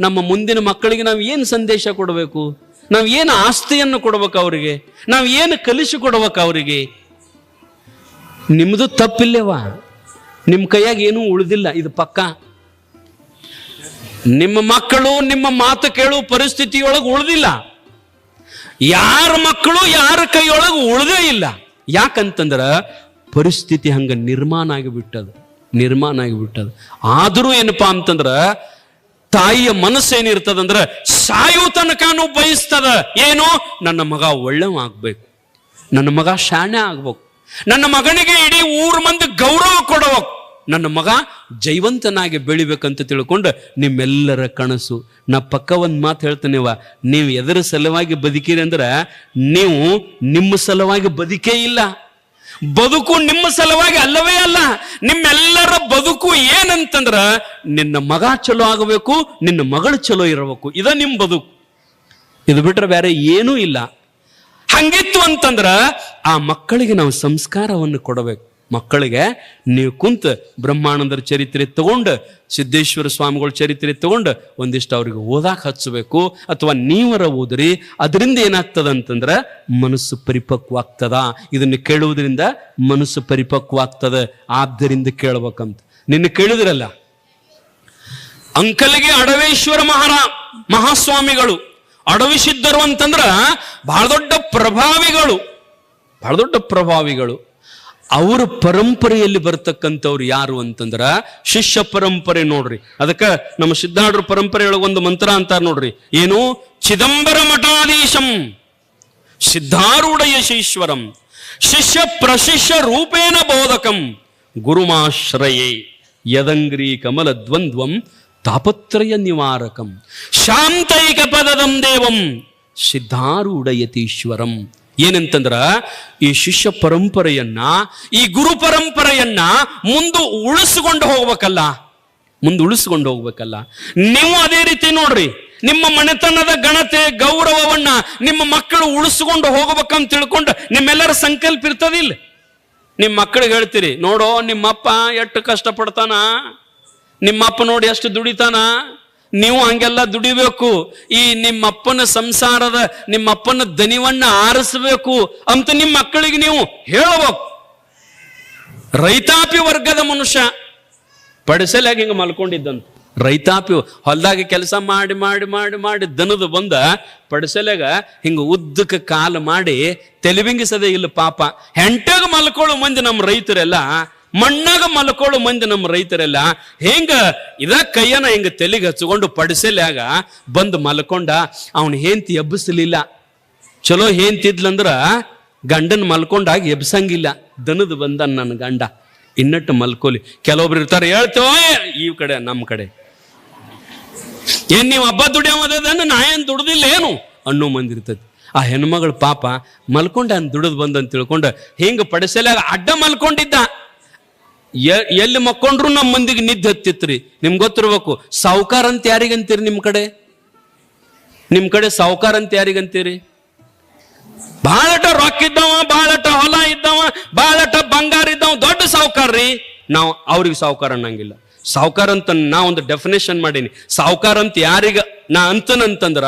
ನಮ್ಮ ಮುಂದಿನ ಮಕ್ಕಳಿಗೆ ನಾವು ಏನು ಸಂದೇಶ ಕೊಡಬೇಕು? ನಾವು ಏನು ಆಸ್ತಿಯನ್ನು ಕೊಡಬೇಕು ಅವರಿಗೆ? ನಾವು ಏನು ಕಲಿಸಿ ಕೊಡಬೇಕು ಅವರಿಗೆ? ನಿಮ್ಮದು ತಪ್ಪಿಲ್ಲವಾ? ನಿಮ್ಮ ಕೈಯಾಗ ಏನೂ ಉಳಿದಿಲ್ಲ, ಇದು ಪಕ್ಕ? ನಿಮ್ಮ ಮಕ್ಕಳು ನಿಮ್ಮ ಮಾತು ಕೇಳುವ ಪರಿಸ್ಥಿತಿಯೊಳಗೆ ಉಳಿದಿಲ್ಲ. ಯಾರ ಮಕ್ಕಳು ಯಾರ ಕೈಯೊಳಗೆ ಉಳಿದೇ ಇಲ್ಲ. ಯಾಕಂತಂದ್ರ ಪರಿಸ್ಥಿತಿ ಹಂಗ ನಿರ್ಮಾಣ ಆಗಿಬಿಟ್ಟದ ನಿರ್ಮಾಣ ಆಗಿಬಿಟ್ಟದ. ಆದರೂ ಏನಪ್ಪಾ ಅಂತಂದ್ರ ತಾಯಿಯ ಮನಸ್ಸೇನಿರ್ತದಂದ್ರ ಸಾಯೋ ತನಕನೂ ಬಯಸ್ತದ. ಏನು? ನನ್ನ ಮಗ ಒಳ್ಳೆವ ಆಗ್ಬೇಕು ನನ್ನ ಮಗ ಶಾಣೆ ಆಗ್ಬೇಕು. ನನ್ನ ಮಗನಿಗೆ ಇಡೀ ಊರ್ ಮಂದಿ ಗೌರವ ಕೊಡಬೇಕು. ನನ್ನ ಮಗ ಜೈವಂತನಾಗಿ ಬೆಳಿಬೇಕಂತ ತಿಳ್ಕೊಂಡು ನಿಮ್ಮೆಲ್ಲರ ಕನಸು. ನಾ ಪಕ್ಕ ಒಂದು ಮಾತು ಹೇಳ್ತೇನೆವ ನೀವು ಎದರ ಸಲುವಾಗಿ ಬದುಕಿರಿ ಅಂದ್ರೆ ನೀವು ನಿಮ್ಮ ಸಲುವಾಗಿ ಬದುಕೇ ಇಲ್ಲ. ಬದುಕು ನಿಮ್ಮ ಸಲುವಾಗಿ ಅಲ್ಲವೇ ಅಲ್ಲ, ನಿಮ್ಮೆಲ್ಲರ ಬದುಕು ಏನಂತಂದ್ರ ನಿನ್ನ ಮಗ ಚಲೋ ಆಗಬೇಕು, ನಿನ್ನ ಮಗಳು ಚಲೋ ಇರಬೇಕು, ಇದ ನಿಮ್ಮ ಬದುಕು. ಇದು ಬಿಟ್ರೆ ಬೇರೆ ಏನೂ ಇಲ್ಲ. ಹಂಗಿತ್ತು ಅಂತಂದ್ರ ಆ ಮಕ್ಕಳಿಗೆ ನಾವು ಸಂಸ್ಕಾರವನ್ನು ಕೊಡಬೇಕು. ಮಕ್ಕಳಿಗೆ ನೀವು ಕುಂತ ಬ್ರಹ್ಮಾನಂದರ ಚರಿತ್ರೆ ತಗೊಂಡು ಸಿದ್ದೇಶ್ವರ ಸ್ವಾಮಿಗಳ ಚರಿತ್ರೆ ತಗೊಂಡು ಒಂದಿಷ್ಟು ಅವ್ರಿಗೆ ಓದಾಕ ಹಚ್ಚಬೇಕು ಅಥವಾ ನೀವರ ಓದ್ರಿ, ಅದರಿಂದ ಏನಾಗ್ತದ ಅಂತಂದ್ರೆ ಮನಸ್ಸು ಪರಿಪಕ್ವ ಆಗ್ತದ ಇದನ್ನು ಕೇಳುವುದರಿಂದ ಮನಸ್ಸು ಪರಿಪಕ್ವ ಆಗ್ತದ ಆದ್ದರಿಂದ ಕೇಳ್ಬೇಕಂತ. ನಿನ್ನ ಕೇಳಿದ್ರಲ್ಲ? ಅಂಕಲ್ಗೆ ಅಡವೇಶ್ವರ ಮಹಾರ, ಮಹಾಸ್ವಾಮಿಗಳು. ಅಡವಿಸಿದ್ದರು ಅಂತಂದ್ರ ಬಹಳ ದೊಡ್ಡ ಪ್ರಭಾವಿಗಳು. ಬಹಳ ದೊಡ್ಡ ಪ್ರಭಾವಿಗಳು. ಅವರ ಪರಂಪರೆಯಲ್ಲಿ ಬರ್ತಕ್ಕಂಥವ್ರು ಯಾರು ಅಂತಂದ್ರ ಶಿಷ್ಯ ಪರಂಪರೆ ನೋಡ್ರಿ ಅದಕ್ಕ ನಮ್ಮ ಸಿದ್ಧಾರ್ಢರ ಪರಂಪರೆಯೊಳಗೆ ಒಂದು ಮಂತ್ರ ಅಂತಾರ ನೋಡ್ರಿ ಏನು ಚಿದಂಬರ ಮಠಾಧೀಶಂ ಸಿದ್ಧಾರೂಢ ಯಶೀಶ್ವರಂ ಶಿಷ್ಯ ಪ್ರಶಿಷ್ಯ ರೂಪೇಣ ಬೋಧಕಂ ಗುರುಮಾಶ್ರಯೇ ಯದಂಗ್ರಿ ಕಮಲ ದ್ವಂದ್ವಂ ತಾಪತ್ರಯ ನಿವಾರಕಂ ಶಾಂತೈಕ ಪದದಂ ದೇವಂ ಸಿದ್ಧಾರೂಢ ಯತೀಶ್ವರಂ ಏನಂತಂದ್ರ ಈ ಶಿಷ್ಯ ಪರಂಪರೆಯನ್ನ, ಈ ಗುರು ಪರಂಪರೆಯನ್ನ ಮುಂದೆ ಉಳಿಸ್ಕೊಂಡು ಹೋಗ್ಬೇಕಲ್ಲ. ಮುಂದೆ ಉಳಿಸ್ಕೊಂಡು ಹೋಗ್ಬೇಕಲ್ಲ. ನೀವು ಅದೇ ರೀತಿ ನೋಡ್ರಿ, ನಿಮ್ಮ ಮನೆತನದ ಘನತೆ, ಗೌರವವನ್ನ ನಿಮ್ಮ ಮಕ್ಕಳು ಉಳಿಸ್ಕೊಂಡು ಹೋಗ್ಬೇಕಂತ ತಿಳ್ಕೊಂಡು ನಿಮ್ಮೆಲ್ಲರ ಸಂಕಲ್ಪ ಇರ್ತದಿಲ್ಲ ನಿಮ್ಮ ಮಕ್ಕಳಿಗೆ ಹೇಳ್ತೀರಿ, ನೋಡೋ ನಿಮ್ಮಪ್ಪ ಎಷ್ಟು ಕಷ್ಟಪಡ್ತಾನ? ನಿಮ್ಮಪ್ಪ ನೋಡಿ ಎಷ್ಟು ದುಡಿತಾನ? ನೀವು ಹಂಗೆಲ್ಲ ದುಡಿಬೇಕು. ಈ ನಿಮ್ಮಪ್ಪನ ಸಂಸಾರದ, ನಿಮ್ಮಪ್ಪನ ದನಿವನ್ನ ಆರಿಸಬೇಕು ಅಂತ ನಿಮ್ಮ ಮಕ್ಕಳಿಗೆ ನೀವು ಹೇಳಬೇಕು. ರೈತಾಪಿ ವರ್ಗದ ಮನುಷ್ಯ ಪಡಿಸಲಾಗಿ ಹಿಂಗೆ ಮಲ್ಕೊಂಡಿದ್ದಂತ ರೈತಾಪಿ ಹೊಲ್ದಾಗ ಕೆಲಸ ಮಾಡಿ ಮಾಡಿ ಮಾಡಿ ಮಾಡಿ ದನದ ಬಂದ ಪಡಿಸಲಾಗ ಹಿಂಗ ಉದ್ದಕ್ಕೆ ಕಾಲು ಮಾಡಿ ತೆಲಿಬಿಂಗಿಸದೆ ಇಲ್ಲ ಪಾಪ. ಹೆಂಟಾಗ ಮಲ್ಕೊಳ್ಳೋ ಮಂದಿ ನಮ್ಮ ರೈತರೆಲ್ಲ ಮಣ್ಣಾಗ ಮಲ್ಕೊಳ್ಳೋ ಮಂದಿ ನಮ್ಮ ರೈತರೆಲ್ಲ, ಹೆಂಗ? ಇದ ಕೈಯನ ಹೆಂಗ ತೆಲಿಗೆ ಹಚ್ಕೊಂಡು ಪಡಿಸಲ್ಯಾಗ ಬಂದು ಮಲ್ಕೊಂಡ ಅವನ ಹೆಂತಿ ಎಬ್ಬಿಸಲಿಲ್ಲ. ಚಲೋ ಹೆಂತಿದ್ಲಂದ್ರ ಗಂಡನ್ ಮಲ್ಕೊಂಡಾಗ ಎಬ್ಸಂಗಿಲ್ಲ. ದನದ ಬಂದ ನನ್ನ ಗಂಡ. ಇನ್ನಟ್ಟು ಮಲ್ಕೊಲಿ. ಕೆಲವೊಬ್ರು ಇರ್ತಾರೆ ಹೇಳ್ತೇವ ಈ ಕಡೆ ನಮ್ಮ ಕಡೆ. ಏನ್ ನೀವು ಹಬ್ಬ ದುಡಿಯೋದನ್ನ ನಾ ಏನ್ ದುಡ್ದಿಲ್ಲ ಏನು? ಅಣ್ಣು ಮಂದಿ ಇರ್ತೈತಿ. ಆ ಹೆಣ್ಮಗಳು ಪಾಪ ಮಲ್ಕೊಂಡ ಬಂದ ಬಂದಂತ ತಿಳ್ಕೊಂಡು, ಹಿಂಗ ಪಡಿಸಲಾಗ ಅಡ್ಡ ಮಲ್ಕೊಂಡಿದ್ದ. ಎಲ್ಲಿ ಮಕ್ಕೊಂಡ್ರು ನಮ್ಮ ಮಂದಿಗೆ ನಿದ್ದೆ ಹತ್ತಿತ್ರಿ. ನಿಮ್ಗೆ ಗೊತ್ತಿರ್ಬೇಕು, ಸಾವುಕಾರ ಅಂತ ಯಾರಿಗಂತೀರಿ ನಿಮ್ಮ ಕಡೆ? ನಿಮ್ಮ ಕಡೆ ಸಾವುಕಾರ ಅಂತ ಯಾರಿಗಂತೀರಿ? ಬಹಳಟ ರೊಕ್ಕ ಇದ್ದವ ಬಹಳಟ ಹೊಲ ಇದ್ದವ ಬಹಳಟ ಬಂಗಾರ ಇದ್ದವ, ದೊಡ್ಡ ಸಾವುಕಾರ ರೀ. ನಾವು ಅವ್ರಿಗೆ ಸಾವುಕಾರ ಅನ್ನಂಗಿಲ್ಲ. ಸಾವುಕಾರ ಅಂತ ನಾ ಒಂದು ಡೆಫಿನೇಷನ್ ಮಾಡೀನಿ. ಸಾವುಕಾರ ಅಂತ ಯಾರಿಗ, ನಾ ಅಂತನಂತಂದ್ರ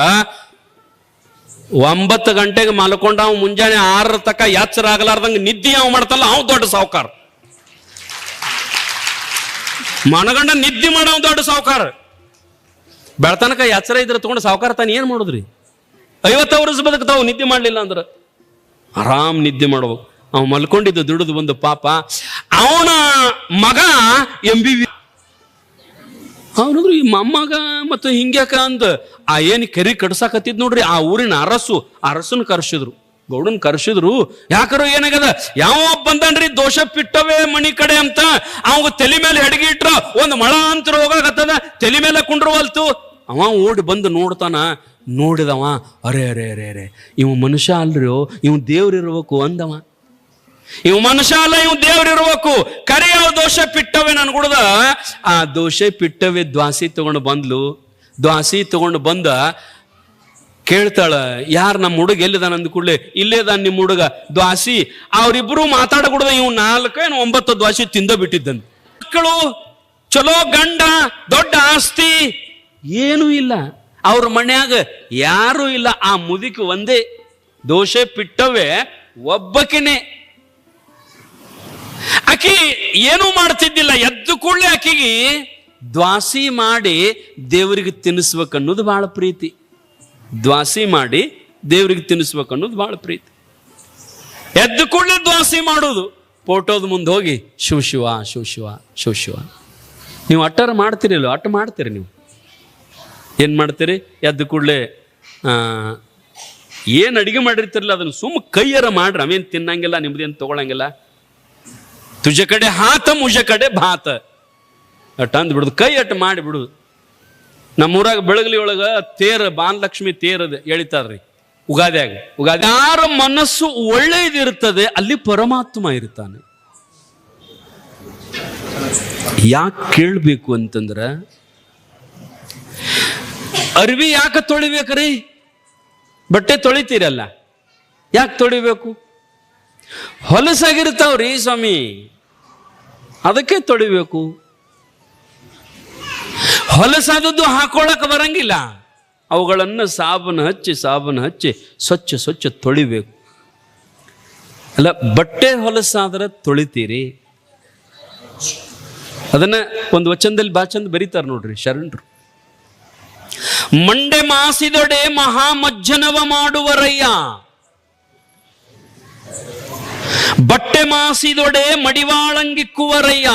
ಒಂಬತ್ತು ಗಂಟೆಗೆ ಮಲ್ಕೊಂಡ ಮುಂಜಾನೆ ಆರರ ತಕ ಎಚ್ಚರ ಆಗ್ಲಾರ್ದಂಗ ನಿದ್ದೆ ಅವ್ ಮಾಡ್ತಲ್ಲ, ಅವ್ ದೊಡ್ಡ ಸಾವುಕಾರ. ಮನಗಂಡ ನಿದ್ದೆ ಮಾಡೋ ದೊಡ್ಡ ಸಾವುಕಾರ. ಬೆಳತನಕ ಎಚ್ಚರ ಇದ್ರೆ ತಗೊಂಡು ಸಾವುಕಾರ ತಾನು ಏನು ಮಾಡುದ್ರಿ? ಐವತ್ತು ವರ್ಷ ಬದುಕ್ತಾವು ನಿದ್ದೆ ಮಾಡಲಿಲ್ಲ ಅಂದ್ರೆ? ಆರಾಮ್ ನಿದ್ದೆ ಮಾಡ್ಬೇಕು ಅವ್ ಮಲ್ಕೊಂಡಿದ್ದು ದುಡಿದು ಬಂದು ಪಾಪ. ಅವನ ಮಗ ಎಂ ಬಿ ಅವನಂದ್ರು ಈ ಮೊಮ್ಮಗ ಮತ್ತು ಹಿಂಗ್ಯಾಕ ಅಂದ, ಆ ಏನು ಕೆರಿ ಕಟ್ಸಾಕತ್ತಿದ್ ನೋಡ್ರಿ, ಆ ಊರಿನ ಅರಸು ಅರಸನ್ ಕರ್ಸಿದ್ರು. ಗೌಡನ್ ಕರ್ಸಿದ್ರು, ಯಾಕರು ಏನಾಗದ ಯಾವ ಬಂದನ್ರಿ, ದೋಷ ಪಿಟ್ಟವೇ ಮಣಿ ಕಡೆ ಅಂತ. ಅವಾಗ ತಲೆ ಮೇಲೆ ಹೆಡ್ಗಿ ಇಟ್ರ, ಒಂದು ಮಳ ಅಂತ ಹೋಗಾಕತ್ತದ ತಲೆ ಮೇಲೆ ಕುಂಡ್ರವಲ್ತು ಅವ ಓಡಿ ಬಂದು ನೋಡ್ತಾನ, ನೋಡಿದವ, ಅರೆ ಅರೆ ಅರೆ ಅರೆ, ಇವ್ ಮನುಷ್ಯ ಅಲ್ರಿ ಇವ್ ದೇವ್ರಿರ್ಬೇಕು ಅಂದವ. ಇವ್ ಮನುಷ್ಯ ಅಲ್ಲ, ಇವ್ ದೇವ್ರಿರ್ಬೇಕು ಕರೆ ಯಾವ ದೋಷ ಪಿಟ್ಟವೆ ನನ್ ಕುಡ್ದ ಆ ದೋಷ ಪಿಟ್ಟವೆ ದ್ವಾಸಿ ತಗೊಂಡು ಬಂದ್ಲು. ದ್ವಾಸಿ ತಗೊಂಡು ಬಂದ ಕೇಳ್ತಾಳ, ಯಾರು ನಮ್ಮ ಹುಡುಗ ಎಲ್ಲಿದಾನ? ಅಂದ ಕೂಡಲೇ ಇಲ್ಲೇದಾನ ನಿಮ್ಮ ಹುಡುಗ, ದ್ವಾಸಿ. ಅವ್ರಿಬ್ರು ಮಾತಾಡಕೂಡದ ಇವ್ ನಾಲ್ಕು ಏನು ಒಂಬತ್ತು ದ್ವಾಸಿ ತಿಂದ ಬಿಟ್ಟಿದ್ದಂತ ಮಕ್ಕಳು, ಚಲೋ ಗಂಡ, ದೊಡ್ಡ ಆಸ್ತಿ, ಏನೂ ಇಲ್ಲ. ಅವ್ರ ಮನ್ಯಾಗ ಯಾರೂ ಇಲ್ಲ. ಆ ಮುದುಕಿ ಒಂದೇ, ದೋಷೆ ಪಿಟ್ಟವೇ ಒಬ್ಬಕಿನೇ. ಆಕಿ ಏನೂ ಮಾಡ್ತಿದ್ದಿಲ್ಲ. ಎದ್ದು ಕೂಡಲೇ ಆಕಿಗೆ ದ್ವಾಸಿ ಮಾಡಿ ದೇವರಿಗೆ ತಿನ್ನಿಸ್ಬೇಕನ್ನೋದು ಬಹಳ ಪ್ರೀತಿ. ದ್ವಾಸಿ ಮಾಡಿ ದೇವರಿಗೆ ತಿನ್ನಿಸ್ಬೇಕು ಅನ್ನೋದು ಬಹಳ ಪ್ರೀತಿ. ಎದ್ದು ಕೂಡಲೇ ದ್ವಾಸಿ ಮಾಡೋದು. ಫೋಟೋದ ಮುಂದೆ ಹೋಗಿ, ಶಿವ ಶಿವ ಶಿವ ಶಿವ ಶಿವ ಶಿವ. ನೀವು ಅಟ್ಟಾರ ಮಾಡ್ತೀರಿಲ್ಲ ಅಟ್ಟ ಮಾಡ್ತೀರಿ ನೀವು. ಏನು ಮಾಡ್ತೀರಿ? ಎದ್ದು ಕೂಡಲೇ ಏನು ಅಡುಗೆ ಮಾಡಿರ್ತಿರಲ್ಲ, ಅದನ್ನು ಸುಮ್ಮ ಕೈಯರ ಮಾಡ್ರಿ. ಅವೇನು ತಿನ್ನಂಗಿಲ್ಲ ನಿಮ್ದೇನು ತೊಗೊಳಂಗಿಲ್ಲ. ತುಜ ಕಡೆ ಹಾತ ಮುಜ ಕಡೆ ಭಾತ. ಅಟ್ಟ ಅಂದ್ಬಿಡುದು, ಕೈ ಅಟ್ಟು ಮಾಡಿ ಬಿಡುದು ನಮ್ಮೂರಾಗ ಬೆಳಗಲಿ ಒಳಗ ತೇರ ಬಾನಲಕ್ಷ್ಮಿ ತೇರದ ಎಳಿತಾರ್ರಿ ಉಗಾದ್ಯಾಗ ಉಗಾದಿ ಯಾರ ಮನಸ್ಸು ಒಳ್ಳೆಯದಿರ್ತದೆ ಅಲ್ಲಿ ಪರಮಾತ್ಮ ಇರ್ತಾನೆ. ಯಾಕೆ ಕೇಳಬೇಕು ಅಂತಂದ್ರ, ಅರಿವಿ ಯಾಕೆ ತೊಳಿಬೇಕ್ರಿ? ಬಟ್ಟೆ ತೊಳಿತೀರಲ್ಲ, ಯಾಕೆ ತೊಳಿಬೇಕು? ಹೊಲಸಾಗಿರ್ತಾವ್ರಿ ಸ್ವಾಮಿ, ಅದಕ್ಕೆ ತೊಳಿಬೇಕು. ಹೊಲಸಾದದ್ದು ಹಾಕೊಳ್ಳಕ್ಕೆ ಬರಂಗಿಲ್ಲ. ಅವುಗಳನ್ನು ಸಾಬೂನು ಹಚ್ಚಿ ಸಾಬೂನು ಹಚ್ಚಿ ಸ್ವಚ್ಛ ಸ್ವಚ್ಛ ತೊಳಿಬೇಕು. ಅಲ್ಲ, ಬಟ್ಟೆ ಹೊಲಸಾದ್ರೆ ತೊಳಿತೀರಿ? ಅದನ್ನ ಒಂದು ವಚನದಲ್ಲಿ ಬಾ ಚಂದ ಬರೀತಾರೆ ನೋಡ್ರಿ ಶರಣರು. ಮಂಡೆ ಮಾಸಿದೊಡೆ ಮಹಾಮಜ್ಜನವ ಮಾಡುವರಯ್ಯ. ಬಟ್ಟೆ ಮಾಸಿದೊಡೆ ಮಡಿವಾಳಂಗಿಕ್ಕುವರಯ್ಯ.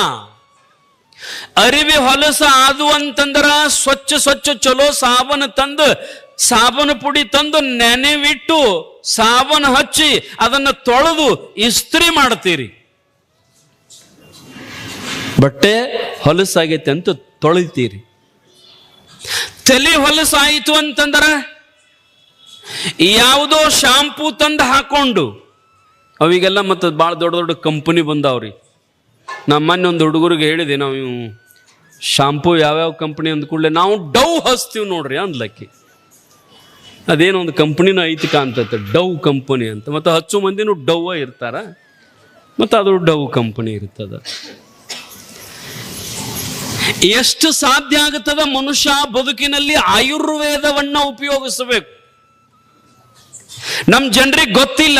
ಅರಿವಿ ಹೊಲಸ ಆದು ಅಂತಂದ್ರ ಸ್ವಚ್ಛ ಸ್ವಚ್ಛ ಚಲೋ ಸಾಬನ್ ತಂದು ಸಾಬನ್ ಪುಡಿ ತಂದು ನೆನೆವಿಟ್ಟು ಸಾಬನ್ ಹಚ್ಚಿ ಅದನ್ನ ತೊಳೆದು ಇಸ್ತ್ರಿ ಮಾಡ್ತೀರಿ. ಬಟ್ಟೆ ಹೊಲಸಾಗೈತೆ ಅಂತ ತೊಳಿತೀರಿ. ತಲೆ ಹೊಲಸಾಯಿತು ಅಂತಂದ್ರ ಯಾವುದೋ ಶಾಂಪೂ ತಂದು ಹಾಕೊಂಡು, ಅವಿಗೆಲ್ಲ ಮತ್ತೆ ಭಾಳ ದೊಡ್ಡ ದೊಡ್ಡ ಕಂಪನಿ ಬಂದಾವ್ರಿ. ನಮ್ಮ ಮೊನ್ನೆ ಒಂದು ಹುಡುಗರಿಗೆ ಹೇಳಿದೆ, ನಾವು ಶಾಂಪೂ ಯಾವ್ಯಾವ ಕಂಪ್ನಿ ಅಂದ ಕೂಡಲೇ ನಾವು ಡವ್ ಹಚ್ತೀವಿ ನೋಡ್ರಿ ಅಂದ್ಲಕ್ಕಿ. ಅದೇನೋ ಒಂದು ಕಂಪ್ನಿನ ಐತಿ ಕಾಣ್ತೈತೆ ಡವ್ ಕಂಪನಿ ಅಂತ. ಮತ್ತು ಹಚ್ಚು ಮಂದಿನೂ ಡವ್ ಇರ್ತಾರ. ಮತ್ತು ಅದು ಡವ್ ಕಂಪನಿ ಇರ್ತದ. ಎಷ್ಟು ಸಾಧ್ಯ ಆಗುತ್ತದ ಮನುಷ್ಯ ಬದುಕಿನಲ್ಲಿ ಆಯುರ್ವೇದವನ್ನ ಉಪಯೋಗಿಸಬೇಕು? ನಮ್ಮ ಜನರಿಗೆ ಗೊತ್ತಿಲ್ಲ.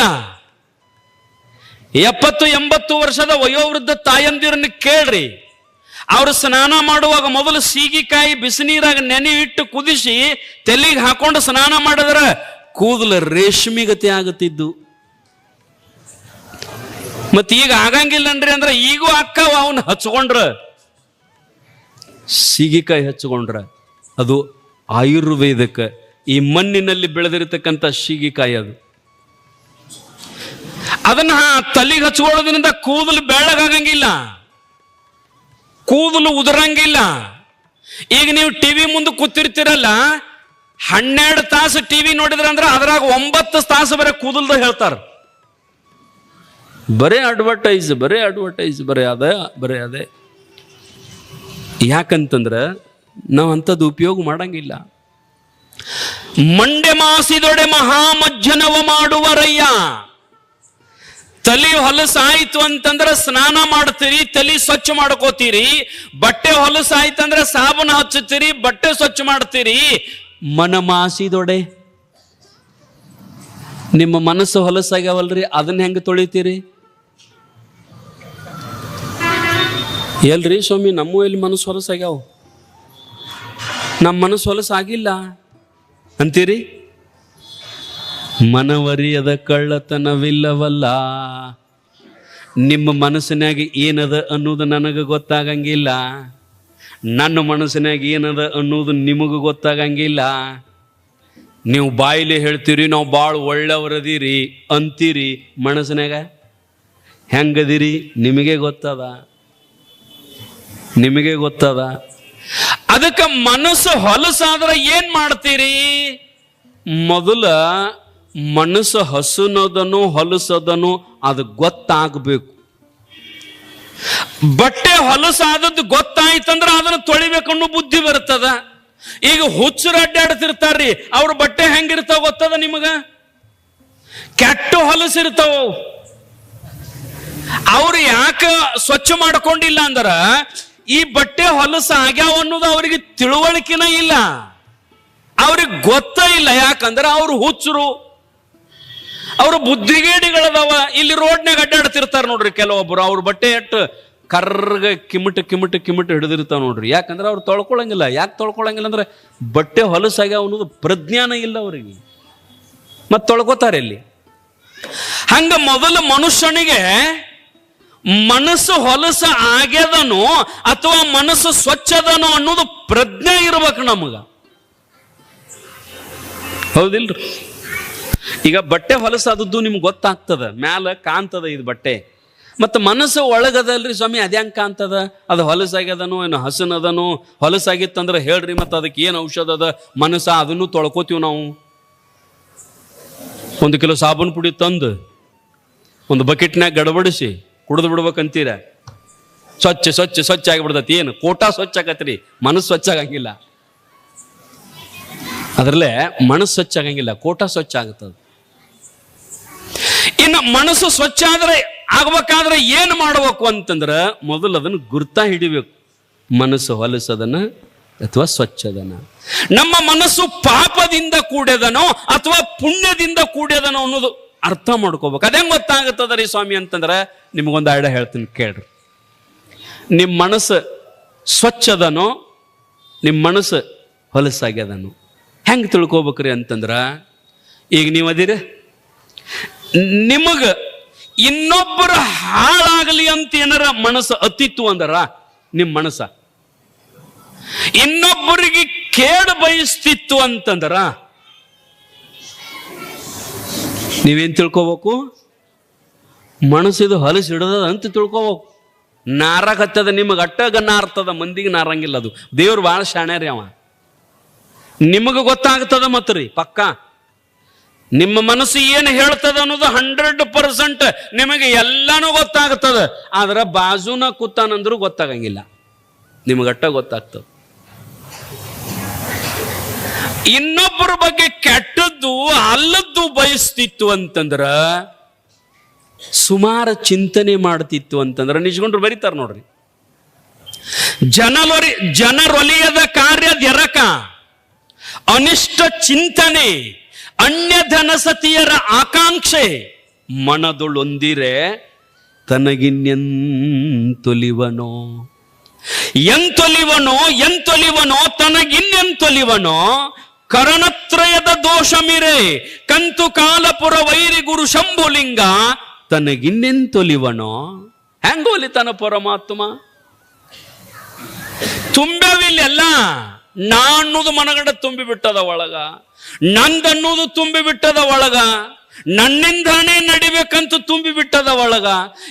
ಎಪ್ಪತ್ತು ಎಂಬತ್ತು ವರ್ಷದ ವಯೋವೃದ್ಧ ತಾಯಂದಿರನ್ನ ಕೇಳ್ರಿ. ಅವರು ಸ್ನಾನ ಮಾಡುವಾಗ ಮೊದಲು ಸೀಗಿಕಾಯಿ ಬಿಸಿನೀರಾಗ ನೆನೆ ಇಟ್ಟು ಕುದಿಸಿ ತೆಲಿಗೆ ಹಾಕೊಂಡು ಸ್ನಾನ ಮಾಡಿದ್ರ ಕೂದಲು ರೇಷ್ಮಿಗತಿ ಆಗುತ್ತಿದ್ದು. ಮತ್ತೆ ಈಗ ಆಗಂಗಿಲ್ಲನ್ರಿ ಅಂದ್ರೆ ಈಗೂ ಅಕ್ಕ ಅವನ್ ಹಚ್ಕೊಂಡ್ರ. ಸೀಗಿಕಾಯಿ ಹಚ್ಕೊಂಡ್ರ. ಅದು ಆಯುರ್ವೇದಕ್ಕೆ ಈ ಮಣ್ಣಿನಲ್ಲಿ ಬೆಳೆದಿರತಕ್ಕಂಥ ಸೀಗಿಕಾಯಿ ಅದು. ಅದನ್ನ ತಲೆಗೆ ಹಚ್ಕೊಳ್ಳೋದ್ರಿಂದ ಕೂದಲು ಬೆಳ್ಳಗಾಗಂಗಿಲ್ಲ ಕೂದಲು ಉದುರಂಗಿಲ್ಲ. ಈಗ ನೀವು ಟಿವಿ ಮುಂದೆ ಕೂತಿರ್ತೀರಲ್ಲ, ಹನ್ನೆರಡು ತಾಸು ಟಿವಿ ನೋಡಿದ್ರೆ ಅಂದ್ರೆ ಅದ್ರಾಗ ಒಂಬತ್ತು ತಾಸು ಬರೀ ಕೂದಲ್ದ ಹೇಳ್ತಾರ. ಬರೇ ಅಡ್ವರ್ಟೈಸ್ ಬರೀ ಅಡ್ವರ್ಟೈಸ್ ಬರೇ ಅದೇ ಬರೇ ಅದೇ. ಯಾಕಂತಂದ್ರೆ ನಾವು ಅಂಥದ್ದು ಉಪಯೋಗ ಮಾಡಂಗಿಲ್ಲ. ಮಂಡೆ ಮಾಸಿದೊಡೆ ಮಹಾಮಜ್ಜನವ ಮಾಡುವರಯ್ಯ. ತಲೆ ಹೊಲಸಾಯ್ತು ಅಂತಂದ್ರೆ ಸ್ನಾನ ಮಾಡ್ತೀರಿ, ತಲೆ ಸ್ವಚ್ಛ ಮಾಡ್ಕೋತೀರಿ, ಬಟ್ಟೆ ಹೊಲಸಾಯ್ತಂದ್ರೆ ಸಾಬೂನು ಹಚ್ಚುತ್ತೀರಿ, ಬಟ್ಟೆ ಸ್ವಚ್ಛ ಮಾಡ್ತೀರಿ. ಮನ ಮಾಸಿದೊಡೆ ನಿಮ್ಮ ಮನಸ್ಸು ಹೊಲಸಾಗ್ಯಾವಲ್ರಿ, ಅದನ್ನ ಹೆಂಗೆ ತೊಳಿತೀರಿ? ಎಲ್ರಿ ಸ್ವಾಮಿ, ನಮ್ಮ ಇಲ್ಲಿ ಮನಸ್ಸು ಹೊಲಸಾಗ್ಯಾವ? ನಮ್ಮ ಮನಸ್ಸು ಹೊಲಸಾಗಿಲ್ಲ. ಅಂತೀರಿ? ಮನವರಿಯದ ಕಳ್ಳತನವಿಲ್ಲವಲ್ಲ. ನಿಮ್ಮ ಮನಸ್ಸಿನಾಗ ಏನದ ಅನ್ನೋದು ನನಗೆ ಗೊತ್ತಾಗಂಗಿಲ್ಲ. ನನ್ನ ಮನಸ್ಸಿನಾಗ ಏನದ ಅನ್ನೋದು ನಿಮಗೆ ಗೊತ್ತಾಗಂಗಿಲ್ಲ. ನೀವು ಬಾಯಿಲೆ ಹೇಳ್ತೀರಿ, ನಾವು ಭಾಳ ಒಳ್ಳೆಯವರದೀರಿ ಅಂತೀರಿ ಮನಸ್ಸಿನಾಗ? ಹೆಂಗದಿರಿ? ನಿಮಗೆ ಗೊತ್ತದ? ನಿಮಗೆ ಗೊತ್ತದ? ಅದಕ್ಕೆ ಮನಸ್ಸು ಹೊಲಸಾದ್ರೆ ಏನು ಮಾಡ್ತೀರಿ? ಮೊದಲ ಮನಸ್ಸು ಹಸುನದನು, ಹೊಲಸದನು, ಅದು ಗೊತ್ತಾಗಬೇಕು. ಬಟ್ಟೆ ಹೊಲಸಾದದ್ದು ಗೊತ್ತಾಯ್ತಂದ್ರೆ ಅದನ್ನು ತೊಳಿಬೇಕನ್ನೋ ಬುದ್ಧಿ ಬರ್ತದ ಈಗ ಹುಚ್ಚರು ಅಡ್ಡಾಡ್ತಿರ್ತಾರ್ರಿ, ಅವ್ರ ಬಟ್ಟೆ ಹೆಂಗಿರ್ತಾವ ಗೊತ್ತದ ನಿಮಗ? ಕೆಟ್ಟ ಹೊಲಸಿರ್ತಾವ ಅವು. ಅವ್ರು ಯಾಕೆ ಸ್ವಚ್ಛ ಮಾಡ್ಕೊಂಡಿಲ್ಲ ಅಂದ್ರ, ಈ ಬಟ್ಟೆ ಹೊಲಸ ಆಗ್ಯಾವ ಅನ್ನೋದು ಅವರಿಗೆ ತಿಳುವಳಿಕೆನ ಇಲ್ಲ. ಅವ್ರಿಗೆ ಗೊತ್ತ ಇಲ್ಲ, ಯಾಕಂದ್ರೆ ಅವ್ರು ಹುಚ್ಚರು. ಅವ್ರು ಬುದ್ಧಿಗೇಡಿಗಳದವ. ಇಲ್ಲಿ ರೋಡ್ನಾಗ ಅಡ್ಡಾಡ್ತಿರ್ತಾರೆ ನೋಡ್ರಿ ಕೆಲವೊಬ್ರು. ಅವ್ರ ಬಟ್ಟೆ ಎಟ್ಟು ಕರ್ಗ ಕಿಮಿಟ್ ಕಿಮಿಟ್ ಕಿಮಿಟ್ ಹಿಡಿದಿರ್ತಾವ ನೋಡ್ರಿ. ಯಾಕಂದ್ರೆ ಅವ್ರು ತೊಳ್ಕೊಳಂಗಿಲ್ಲ. ಯಾಕೆ ತೊಳ್ಕೊಳಂಗಿಲ್ಲ ಅಂದ್ರೆ ಬಟ್ಟೆ ಹೊಲಸಾಗ್ಯಾವ ಅನ್ನೋದು ಪ್ರಜ್ಞಾನ ಇಲ್ಲ ಅವರಿಗೆ. ಮತ್ತೆ ತೊಳ್ಕೊತಾರೆ ಇಲ್ಲಿ. ಹಂಗ ಮೊದಲ ಮನುಷ್ಯನಿಗೆ ಮನಸ್ಸು ಹೊಲಸ ಆಗ್ಯದನೋ ಅಥವಾ ಮನಸ್ಸು ಸ್ವಚ್ಛದನೋ ಅನ್ನೋದು ಪ್ರಜ್ಞೆ ಇರ್ಬೇಕು ನಮಗ. ಹೌದಿಲ್ರಿ? ಈಗ ಬಟ್ಟೆ ಹೊಲಸಾದದ್ದು ನಿಮ್ಗೆ ಗೊತ್ತಾಗ್ತದ, ಮ್ಯಾಲ ಕಾಣ್ತದ ಇದು ಬಟ್ಟೆ. ಮತ್ತು ಮನಸ್ಸು ಒಳಗದಲ್ರಿ ಸ್ವಾಮಿ ಅದ್ಯಾಂಗ ಕಾಣ್ತದ? ಅದು ಹೊಲಸಾಗ್ಯದನೋ, ಏನು ಹಸನದನೋ ಹೊಲಸಾಗಿತ್ತಂದ್ರೆ ಹೇಳ್ರಿ ಮತ್ತು ಅದಕ್ಕೆ ಏನು ಔಷಧ ಅದ? ಮನಸ್ಸ ಅದನ್ನು ತೊಳ್ಕೋತೀವಿ ನಾವು. ಒಂದು ಕಿಲೋ ಸಾಬೂನು ಪುಡಿ ತಂದು, ಒಂದು ಬಕೆಟ್ನಾಗ ಗಡಬಡಿಸಿ, ಕುಡಿದು ಬಿಡ್ಬೇಕಂತೀರ. ಸ್ವಚ್ಛ ಸ್ವಚ್ಛ ಸ್ವಚ್ಛ ಆಗಿಬಿಡ್ತೈತಿ. ಏನು, ಕೋಟ ಸ್ವಚ್ಛ ಆಗತ್ರಿ. ಮನಸ್ಸು ಸ್ವಚ್ಛ ಆಗಂಗಿಲ್ಲ. ಅದರಲ್ಲೇ ಮನಸ್ಸು ಸ್ವಚ್ಛ ಆಗಂಗಿಲ್ಲ, ಕೋಟ ಸ್ವಚ್ಛ ಆಗುತ್ತದೆ. ಇನ್ನು ಮನಸ್ಸು ಸ್ವಚ್ಛ ಆದ್ರೆ, ಆಗ್ಬೇಕಾದ್ರೆ ಏನು ಮಾಡಬೇಕು ಅಂತಂದ್ರ ಮೊದಲು ಅದನ್ನು ಗುರ್ತಾ ಹಿಡಿಬೇಕು. ಮನಸ್ಸು ಹೊಲಸದನ ಅಥವಾ ಸ್ವಚ್ಛದನ. ನಮ್ಮ ಮನಸ್ಸು ಪಾಪದಿಂದ ಕೂಡ್ಯದನೋ ಅಥವಾ ಪುಣ್ಯದಿಂದ ಕೂಡ್ಯದನೋ ಅನ್ನೋದು ಅರ್ಥ ಮಾಡ್ಕೋಬೇಕು. ಅದೇ ಗೊತ್ತಾಗುತ್ತದ ರೀ ಸ್ವಾಮಿ ಅಂತಂದ್ರೆ, ನಿಮಗೊಂದು ಐಡಿಯಾ ಹೇಳ್ತೀನಿ ಕೇಳ್ರಿ. ನಿಮ್ಮ ಮನಸ್ಸು ಸ್ವಚ್ಛದನೋ ನಿಮ್ಮ ಮನಸ್ಸು ಹೊಲಸಾಗ್ಯದನೋ. ಹೆಂಗೆ ತಿಳ್ಕೊಬೇಕ್ರಿ ಅಂತಂದ್ರೆ, ಈಗ ನೀವು ಅದಿರಿ. ನಿಮಗೆ ಇನ್ನೊಬ್ಬರ ಹಾಳಾಗಲಿ ಅಂತ ಏನಾರ ಮನಸ್ಸು ಅತಿತ್ತು ಅಂದರ ನಿಮ್ಮ ಮನಸ್ಸ. ಇನ್ನೊಬ್ಬರಿಗೆ ಕೇಡು ಬಯಸ್ತಿತ್ತು ಅಂತಂದ್ರ, ನೀವೇನ್ ತಿಳ್ಕೊಬೇಕು? ಮನಸ್ಸಿದು ಹೊಲಸು ಹಿಡದ ಅಂತ ತಿಳ್ಕೊಬೇಕು. ನಾರಾಗತ್ತದ ನಿಮಗೆ ಅಟ್ಟಗ ನಾರ್ತದ ಮಂದಿಗೆ ನಾರಂಗಿಲ್ಲ ಅದು. ದೇವ್ರು ಭಾಳ ಶಾಣ್ಯ ರೀ ಅವ. ನಿಮಗೆ ಗೊತ್ತಾಗ್ತದ ಮತ್ತು ರೀ, ಪಕ್ಕ. ನಿಮ್ಮ ಮನಸ್ಸು ಏನು ಹೇಳ್ತದ ಅನ್ನೋದು ಹಂಡ್ರೆಡ್ ಪರ್ಸೆಂಟ್ ನಿಮಗೆ ಎಲ್ಲನೂ ಗೊತ್ತಾಗ್ತದ. ಆದ್ರೆ ಬಾಜುನ ಕೂತಾನಂದ್ರೂ ಗೊತ್ತಾಗಂಗಿಲ್ಲ. ನಿಮಗಟ್ಟ ಗೊತ್ತಾಗ್ತದ. ಇನ್ನೊಬ್ಬರ ಬಗ್ಗೆ ಕೆಟ್ಟದ್ದು ಅಲ್ಲದ್ದು ಬಯಸ್ತಿತ್ತು ಅಂತಂದ್ರ ಸುಮಾರು ಚಿಂತನೆ ಮಾಡ್ತಿತ್ತು ಅಂತಂದ್ರ ನಿಜ್ಕೊಂಡ್ರು ಬರೀತಾರ ನೋಡ್ರಿ. ಜನರೊಲಿ ಜನರೊಲಿಯದ ಕಾರ್ಯದ ಎರಕ ಅನಿಷ್ಟ ಚಿಂತನೆ ಅನ್ಯಧನ ಸತಿಯರ ಆಕಾಂಕ್ಷೆ, ಮನದೊಳೊಂದಿರೆ ತನಗಿನ್ಯಂತೊಲಿವನೋ? ಎಂತೊಲಿವನೋ ಎಂತೊಲಿವನೋ ತನಗಿನ್ನೆಂತೊಲಿವನೋ ಕರಣತ್ರಯದ ದೋಷಮಿರೆ ಕಂತು ಕಾಲಪುರ ವೈರಿ ಗುರು ಶಂಭುಲಿಂಗ ತನಗಿನ್ನೆಂತೊಲಿವನೋ ಹೆಂಗೋಲಿತಾನ ಪರಮಾತ್ಮ? ತುಂಬ್ಯಾವಿಲ್ಲೆಲ್ಲ? ನಾ ಅನ್ನೋದು ಮನಗಡೆ ತುಂಬಿ ಬಿಟ್ಟದ ಒಳಗ, ನಂದನ್ನೋದು ತುಂಬಿ ಬಿಟ್ಟದ ಒಳಗ, ನನ್ನಿಂದಾನೇ ನಡಿಬೇಕಂತ ತುಂಬಿ ಬಿಟ್ಟದ ಒಳಗ,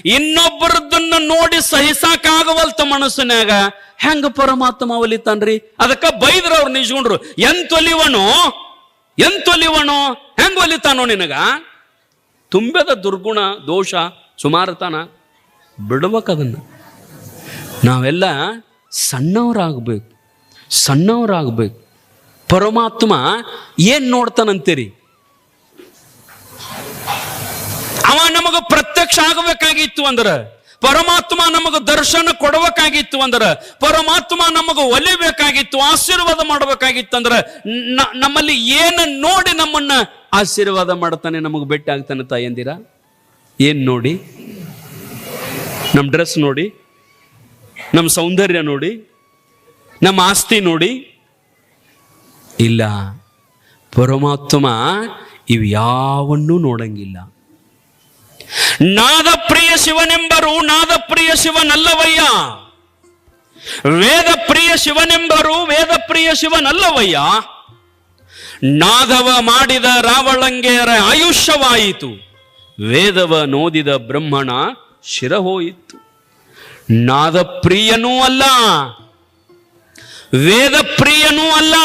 ಇನ್ನೊಬ್ಬರದನ್ನ ನೋಡಿ ಸಹಿಸಾಕಾಗವಲ್ತ ಮನಸ್ಸಿನಾಗ ಹೆಂಗ ಪರಮಾತ್ಮ ಒಲಿತಾನ್ರಿ? ಅದಕ್ಕ ಬೈದ್ರ ಅವ್ರು ನಿಜ್ಕೊಂಡ್ರು ಎಂತೊಲಿವನು ಎಂತೊಲಿವನು ಹೆಂಗ ಒಲಿತಾನೋ ನಿನಗ? ತುಂಬದ ದುರ್ಗುಣ, ದೋಷ, ಸುಮಾರತನ ಬಿಡ್ಬೇಕದನ್ನ ನಾವೆಲ್ಲ ಸಣ್ಣವರಾಗಬೇಕು. ಸಣ್ಣವರಾಗಬೇಕು. ಪರಮಾತ್ಮ ಏನು ನೋಡ್ತಾನಂತೀರಿ? ಅವ ನಮಗ ಪ್ರತ್ಯಕ್ಷ ಆಗಬೇಕಾಗಿತ್ತು ಅಂದ್ರ, ಪರಮಾತ್ಮ ನಮಗ ದರ್ಶನ ಕೊಡಬೇಕಾಗಿತ್ತು ಅಂದ್ರ, ಪರಮಾತ್ಮ ನಮಗ ಒಲಿಬೇಕಾಗಿತ್ತು, ಆಶೀರ್ವಾದ ಮಾಡಬೇಕಾಗಿತ್ತು ಅಂದ್ರ ನಮ್ಮಲ್ಲಿ ಏನು ನೋಡಿ ನಮ್ಮನ್ನ ಆಶೀರ್ವಾದ ಮಾಡ್ತಾನೆ ನಮಗೆ ಭೇಟಿ ಆಗ್ತಾನೆ ತಾಯಂದಿರ? ಏನ್ ನೋಡಿ? ನಮ್ಮ ಡ್ರೆಸ್ ನೋಡಿ? ನಮ್ಮ ಸೌಂದರ್ಯ ನೋಡಿ? ನಮ್ಮ ಆಸ್ತಿ ನೋಡಿ. ಇಲ್ಲ, ಪರಮಾತ್ಮ ಇವು ಯಾವನ್ನೂ ನೋಡಂಗಿಲ್ಲ. ನಾದ ಪ್ರಿಯ ಶಿವನೆಂಬರು ನಾದ ಪ್ರಿಯ ಶಿವನಲ್ಲವಯ್ಯ. ವೇದ ಪ್ರಿಯ ಶಿವನೆಂಬರು ವೇದ ಪ್ರಿಯ ಶಿವನಲ್ಲವಯ್ಯ. ನಾದವ ಮಾಡಿದ ರಾವಳಂಗೆಯರ ಆಯುಷ್ಯವಾಯಿತು. ವೇದವ ನೋದಿದ ಬ್ರಹ್ಮಣ ಶಿರಹೋಯಿತು. ನಾದ ಪ್ರಿಯನೂ ಅಲ್ಲ. ವೇದ ಪ್ರಿಯನೂ ಅಲ್ಲ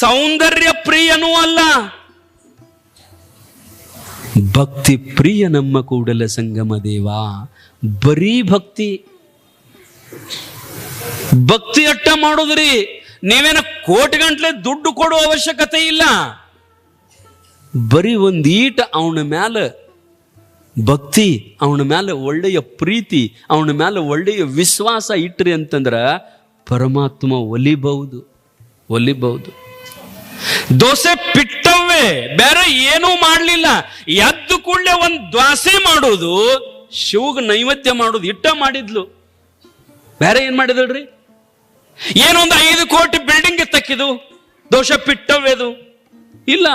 ಸೌಂದರ್ಯ ಪ್ರಿಯನೂ ಅಲ್ಲ. ಭಕ್ತಿ ಪ್ರಿಯ ನಮ್ಮ ಕೂಡಲ ಸಂಗಮ ದೇವ, ಬರೀ ಭಕ್ತಿ. ಭಕ್ತಿ ಅಟ್ಟ ಮಾಡೋದ್ರಿ, ನೀವೇನ ಕೋಟಿ ಗಂಟ್ಲೆ ದುಡ್ಡು ಕೊಡೋ ಅವಶ್ಯಕತೆ ಇಲ್ಲ. ಬರೀ ಒಂದೀಟ ಅವನ ಮ್ಯಾಲ ಭಕ್ತಿ, ಅವನ ಮೇಲೆ ಒಳ್ಳೆಯ ಪ್ರೀತಿ, ಅವನ ಮೇಲೆ ಒಳ್ಳೆಯ ವಿಶ್ವಾಸ ಇಟ್ರಿ ಅಂತಂದ್ರ ಪರಮಾತ್ಮ ಒಲಿಬಹುದು ಒಲಿಬಹುದು. ದೋಸೆ ಪಿಟ್ಟವೇ ಬೇರೆ ಏನೂ ಮಾಡಲಿಲ್ಲ. ಎದ್ದು ಕೂಡಲೇ ಒಂದು ದ್ವಾಸೆ ಮಾಡೋದು, ಶಿವಗೆ ನೈವೇದ್ಯ ಮಾಡೋದು, ಇಟ್ಟ ಮಾಡಿದ್ಲು. ಬೇರೆ ಏನ್ ಮಾಡಿದಳ್ರಿ ಏನೊಂದು ಐದು ಕೋಟಿ ಬಿಲ್ಡಿಂಗ್ ತಕ್ಕಿದು ದೋಷ ಪಿಟ್ಟವೇದು ಇಲ್ಲ.